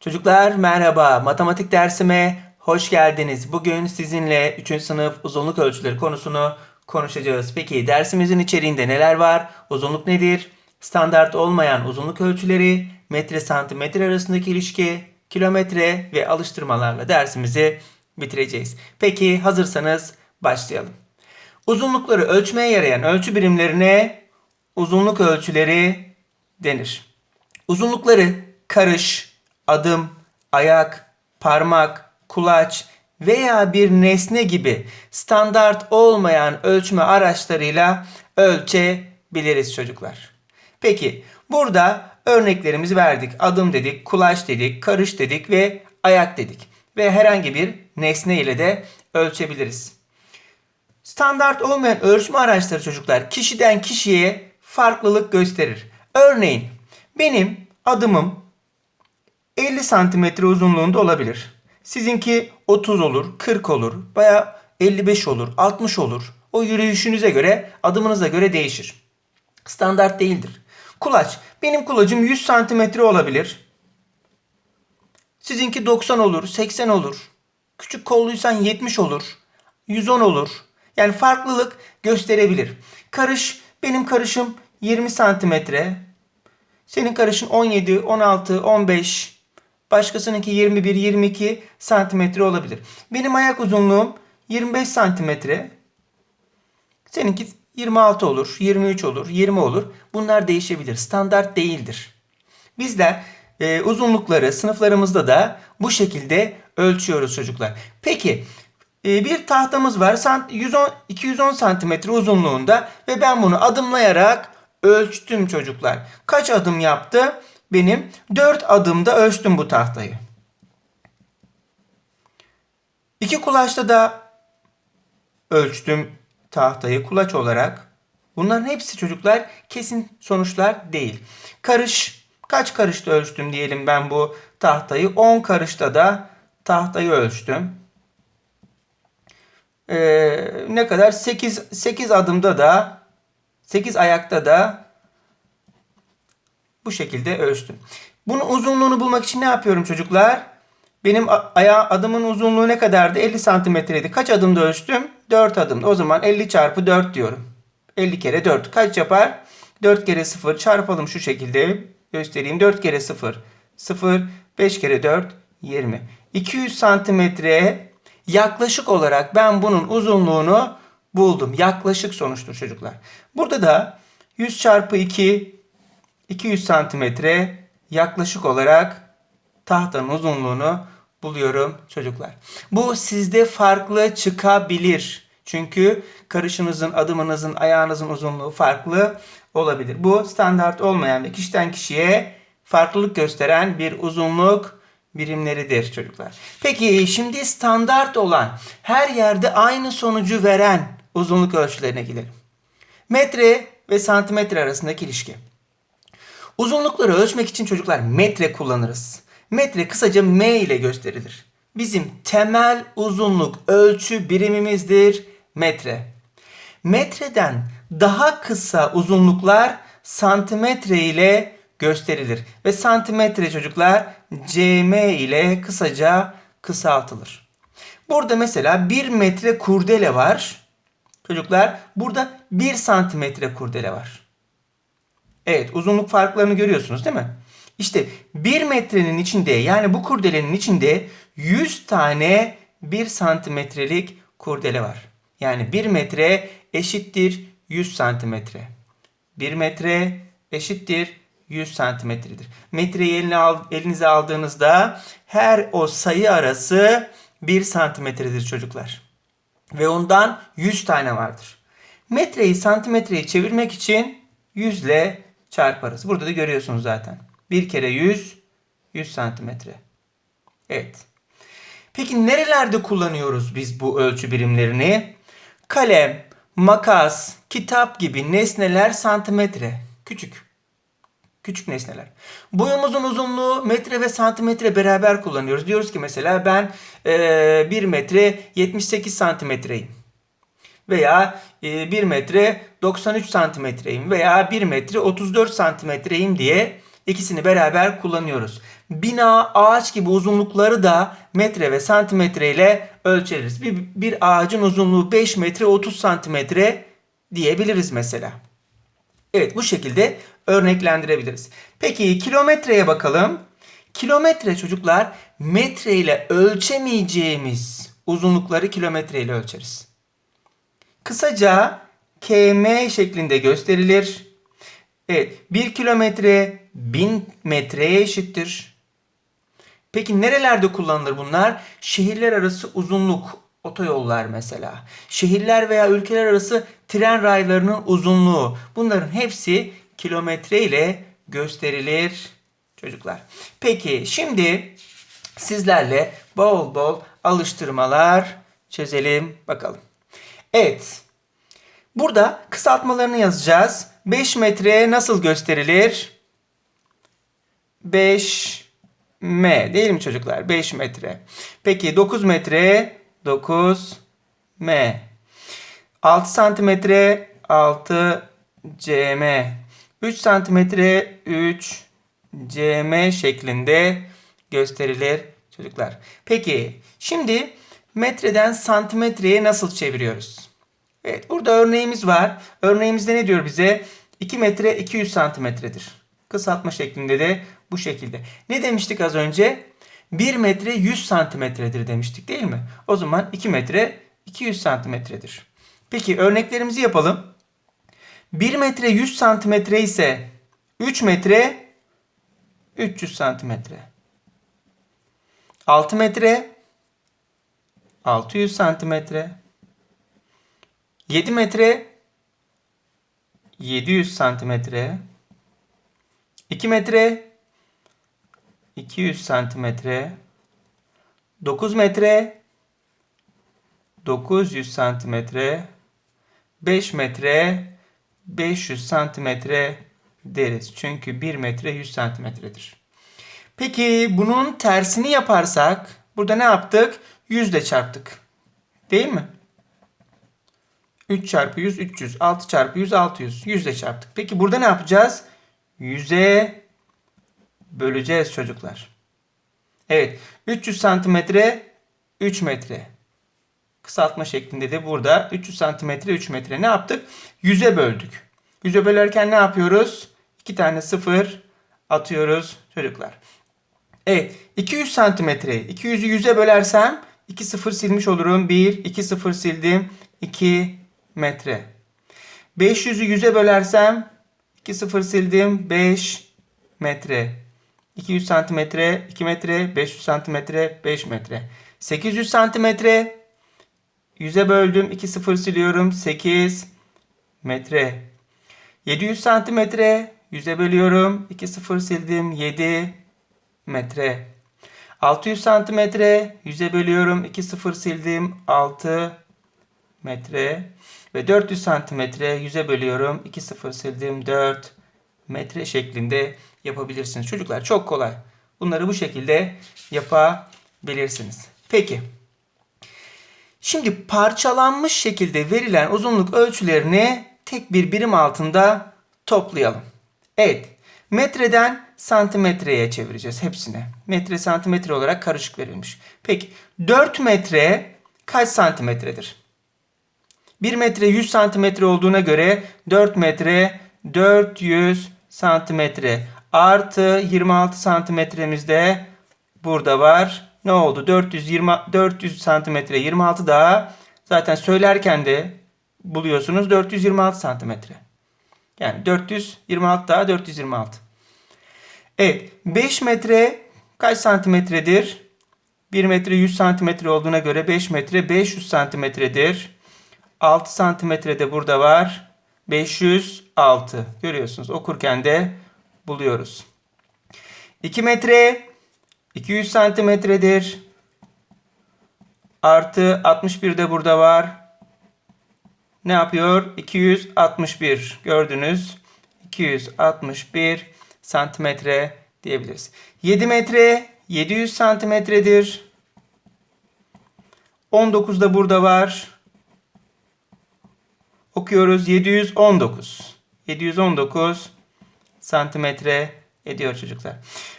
Çocuklar merhaba. Matematik dersime hoş geldiniz. Bugün sizinle 3. sınıf uzunluk ölçüleri konusunu konuşacağız. Peki dersimizin içeriğinde neler var? Uzunluk nedir? Standart olmayan uzunluk ölçüleri, metre santimetre arasındaki ilişki, kilometre ve alıştırmalarla dersimizi bitireceğiz. Peki hazırsanız başlayalım. Uzunlukları ölçmeye yarayan ölçü birimlerine uzunluk ölçüleri denir. Uzunlukları karış, adım, ayak, parmak, kulaç veya bir nesne gibi standart olmayan ölçme araçlarıyla ölçebiliriz çocuklar. Peki burada örneklerimizi verdik. Adım dedik, kulaç dedik, karış dedik ve ayak dedik. Ve herhangi bir nesne ile de ölçebiliriz. Standart olmayan ölçme araçları çocuklar kişiden kişiye farklılık gösterir. Örneğin benim adımım 50 santimetre uzunluğunda olabilir. Sizinki 30 olur, 40 olur, baya 55 olur, 60 olur. O yürüyüşünüze göre, adımınıza göre değişir. Standart değildir. Kulaç. Benim kulacım 100 santimetre olabilir. Sizinki 90 olur, 80 olur. Küçük kolluysan 70 olur. 110 olur. Yani farklılık gösterebilir. Karış, benim karışım 20 santimetre. Senin karışın 17, 16, 15. Başkasınınki 21, 22 santimetre olabilir. Benim ayak uzunluğum 25 santimetre. Seninki 26 olur, 23 olur, 20 olur. Bunlar değişebilir. Standart değildir. Bizler e, uzunlukları sınıflarımızda da bu şekilde ölçüyoruz çocuklar. Peki e, bir tahtamız var sant 110 210 santimetre uzunluğunda ve ben bunu adımlayarak ölçtüm çocuklar. Kaç adım yaptı? Benim 4 adımda ölçtüm bu tahtayı. İki kulaçta da ölçtüm tahtayı kulaç olarak. Bunların hepsi çocuklar kesin sonuçlar değil. Karış kaç karışta ölçtüm diyelim ben bu tahtayı. 10 karışta da tahtayı ölçtüm. Ee, ne kadar? 8, 8 adımda da 8 ayakta da bu şekilde ölçtüm. Bunun uzunluğunu bulmak için ne yapıyorum çocuklar? Benim ayağı adımın uzunluğu ne kadardı? 50 santimetreydi. Kaç adımda ölçtüm? 4 adımda. O zaman 50 çarpı 4 diyorum. 50 kere 4 kaç yapar? 4 kere 0 çarpalım şu şekilde göstereyim. 4 kere 0 0 5 kere 4 20. 200 santimetre yaklaşık olarak ben bunun uzunluğunu buldum. Yaklaşık sonuçtur çocuklar. Burada da 100 çarpı 2 200 santimetre yaklaşık olarak tahtanın uzunluğunu buluyorum çocuklar. Bu sizde farklı çıkabilir. Çünkü karışınızın, adımınızın, ayağınızın uzunluğu farklı olabilir. Bu standart olmayan ve kişiden kişiye farklılık gösteren bir uzunluk birimleridir çocuklar. Peki şimdi standart olan her yerde aynı sonucu veren uzunluk ölçülerine gidelim. Metre ve santimetre arasındaki ilişki. Uzunlukları ölçmek için çocuklar metre kullanırız. Metre kısaca M ile gösterilir. Bizim temel uzunluk ölçü birimimizdir metre. Metreden daha kısa uzunluklar santimetre ile gösterilir. Ve santimetre çocuklar cm ile kısaca kısaltılır. Burada mesela 1 metre kurdele var. Çocuklar burada 1 santimetre kurdele var. Evet uzunluk farklarını görüyorsunuz değil mi? İşte 1 metrenin içinde yani bu kurdelenin içinde 100 tane 1 santimetrelik kurdele var. Yani 1 metre eşittir 100 santimetre. 1 metre eşittir 100 santimetredir. Metreyi eline elinize aldığınızda her o sayı arası 1 santimetredir çocuklar. Ve ondan 100 tane vardır. Metreyi santimetreye çevirmek için 100 ile çarparız. Burada da görüyorsunuz zaten. 1 kere 100, 100 santimetre. Evet. Peki nerelerde kullanıyoruz biz bu ölçü birimlerini? Kalem, makas, kitap gibi nesneler santimetre. Küçük. Küçük nesneler. Boyumuzun uzunluğu metre ve santimetre beraber kullanıyoruz. Diyoruz ki mesela ben e, 1 metre 78 santimetreyim. Veya e, 1 metre 93 santimetreyim. Veya 1 metre 34 santimetreyim diye ikisini beraber kullanıyoruz. bina, ağaç gibi uzunlukları da metre ve santimetre ile ölçeriz. Bir, bir ağacın uzunluğu 5 metre 30 santimetre diyebiliriz mesela. Evet bu şekilde örneklendirebiliriz. Peki kilometreye bakalım. Kilometre çocuklar metre ile ölçemeyeceğimiz uzunlukları kilometre ile ölçeriz. Kısaca km şeklinde gösterilir. Evet 1 kilometre 1000 metreye eşittir. Peki nerelerde kullanılır bunlar? Şehirler arası uzunluk otoyollar mesela. Şehirler veya ülkeler arası tren raylarının uzunluğu. Bunların hepsi kilometre ile gösterilir çocuklar. Peki şimdi sizlerle bol bol alıştırmalar çözelim bakalım. Evet. Burada kısaltmalarını yazacağız. 5 metre nasıl gösterilir? 5 m değil mi çocuklar? 5 metre. Peki 9 metre 9 m. 6 santimetre 6 cm. 3 santimetre 3 cm şeklinde gösterilir çocuklar. Peki şimdi metreden santimetreye nasıl çeviriyoruz? Evet burada örneğimiz var. Örneğimizde ne diyor bize? 2 metre 200 santimetredir. Kısaltma şeklinde de bu şekilde. Ne demiştik az önce? 1 metre 100 santimetredir demiştik değil mi? O zaman 2 metre 200 santimetredir. Peki örneklerimizi yapalım. 1 metre 100 santimetre ise 3 metre 300 santimetre. 6 metre 600 santimetre. 7 metre 700 santimetre. 2 metre 200 santimetre. 9 metre 900 santimetre. 5 metre 500 santimetre deriz. Çünkü 1 metre 100 santimetredir. Peki bunun tersini yaparsak burada ne yaptık? 100 ile çarptık. Değil mi? 3 çarpı 100 300. 6 çarpı 100 600. 100 ile çarptık. Peki burada ne yapacağız? 100'e böleceğiz çocuklar. Evet. 300 santimetre 3 metre. Kısaltma şeklinde de burada 300 santimetre 3 metre. Ne yaptık? 100'e böldük. 100'e bölerken ne yapıyoruz? 2 tane sıfır atıyoruz çocuklar. Evet. 200 santimetreyi 200'ü 100'e bölersem 2 sıfır silmiş olurum. 1, 2 sıfır sildim. 2 metre. 500'ü 100'e bölersem 2 sıfır sildim. 5 metre. 200 santimetre 2 metre. 500 santimetre 5 metre. 800 santimetre 100'e böldüm. 2 sıfır siliyorum. 8 metre. 700 santimetre 100'e bölüyorum. 2 sıfır sildim. 7 metre. 600 santimetre 100'e bölüyorum. 2 sıfır sildim. 6 metre. Ve 400 santimetre 100'e bölüyorum. 2 sıfır sildim. 4 metre şeklinde yapabilirsiniz. Çocuklar çok kolay. Bunları bu şekilde yapabilirsiniz. Peki. Şimdi parçalanmış şekilde verilen uzunluk ölçülerini tek bir birim altında toplayalım. Evet. Metreden santimetreye çevireceğiz hepsine. Metre santimetre olarak karışık verilmiş. Peki 4 metre kaç santimetredir? 1 metre 100 santimetre olduğuna göre 4 metre 400 santimetre artı 26 santimetremiz de burada var. Ne oldu? 420 400 santimetre 26 daha zaten söylerken de buluyorsunuz 426 santimetre. Yani 426 daha 426. Evet 5 metre kaç santimetredir? 1 metre 100 santimetre olduğuna göre 5 metre 500 santimetredir. 6 santimetre de burada var. 506. Görüyorsunuz okurken de buluyoruz. 2 metre 200 santimetredir. Artı 61 de burada var. Ne yapıyor? 261 gördünüz. 261 santimetre diyebiliriz. 7 metre 700 santimetredir. 19 da burada var. Okuyoruz 719. 719 santimetre Ediyor çocuklar.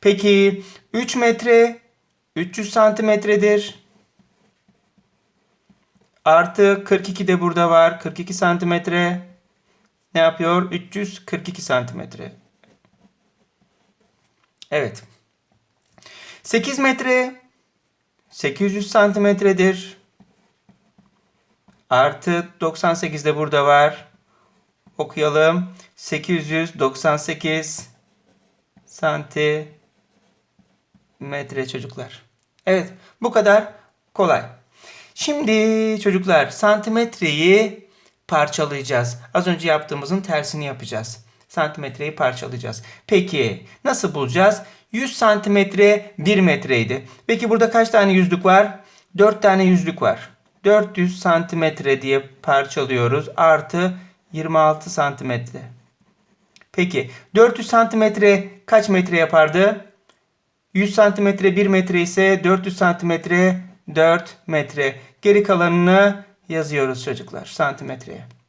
Peki 3 metre 300 santimetredir. Artı 42 de burada var. 42 santimetre ne yapıyor? 342 santimetre. Evet. 8 metre 800 santimetredir. Artı 98 de burada var. Okuyalım. 898 santimetre çocuklar. Evet bu kadar kolay. Şimdi çocuklar santimetreyi parçalayacağız. Az önce yaptığımızın tersini yapacağız. Santimetreyi parçalayacağız. Peki nasıl bulacağız? 100 santimetre 1 metreydi. Peki burada kaç tane yüzlük var? 4 tane yüzlük var. 400 santimetre diye parçalıyoruz. Artı 26 santimetre. Peki 400 santimetre kaç metre yapardı? 100 santimetre 1 metre ise 400 santimetre 4 metre. Geri kalanını yazıyoruz çocuklar santimetreye.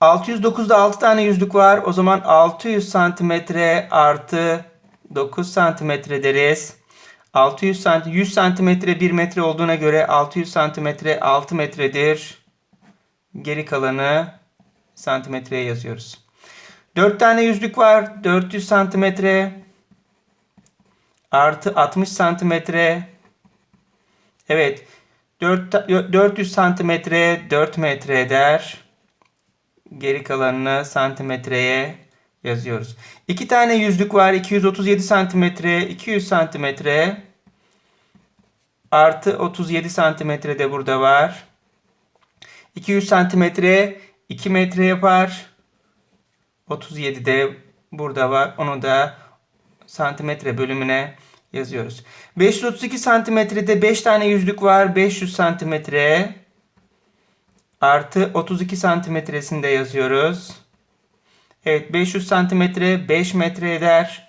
609'da 6 tane yüzlük var. O zaman 600 santimetre artı 9 santimetre deriz. 600 santim 100 santimetre 1 metre olduğuna göre 600 santimetre 6 metredir. Geri kalanı santimetreye yazıyoruz. 4 tane yüzlük var. 400 santimetre artı 60 santimetre. Evet. 4, 400 santimetre 4 metre eder. Geri kalanını santimetreye yazıyoruz. 2 tane yüzlük var. 237 santimetre 200 santimetre artı 37 santimetre de burada var. 200 santimetre 2 metre yapar. 37 de burada var. Onu da santimetre bölümüne yazıyoruz. 532 santimetrede 5 tane yüzlük var. 500 santimetre artı 32 santimetresini de yazıyoruz. Evet 500 santimetre 5 metre eder.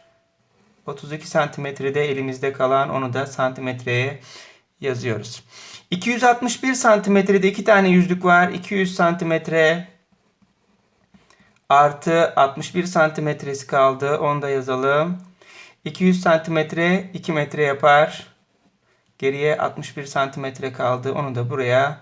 32 santimetrede elimizde kalan onu da santimetreye yazıyoruz. 261 santimetrede 2 tane yüzlük var. 200 santimetre artı 61 santimetresi kaldı. Onu da yazalım. 200 santimetre 2 metre yapar. Geriye 61 santimetre kaldı. Onu da buraya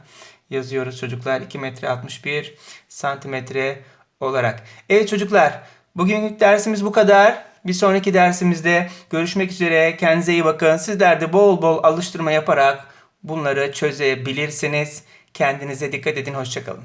yazıyoruz çocuklar. 2 metre 61 santimetre olarak. Evet çocuklar bugünkü dersimiz bu kadar. Bir sonraki dersimizde görüşmek üzere. Kendinize iyi bakın. Sizler de bol bol alıştırma yaparak bunları çözebilirsiniz. Kendinize dikkat edin. Hoşçakalın.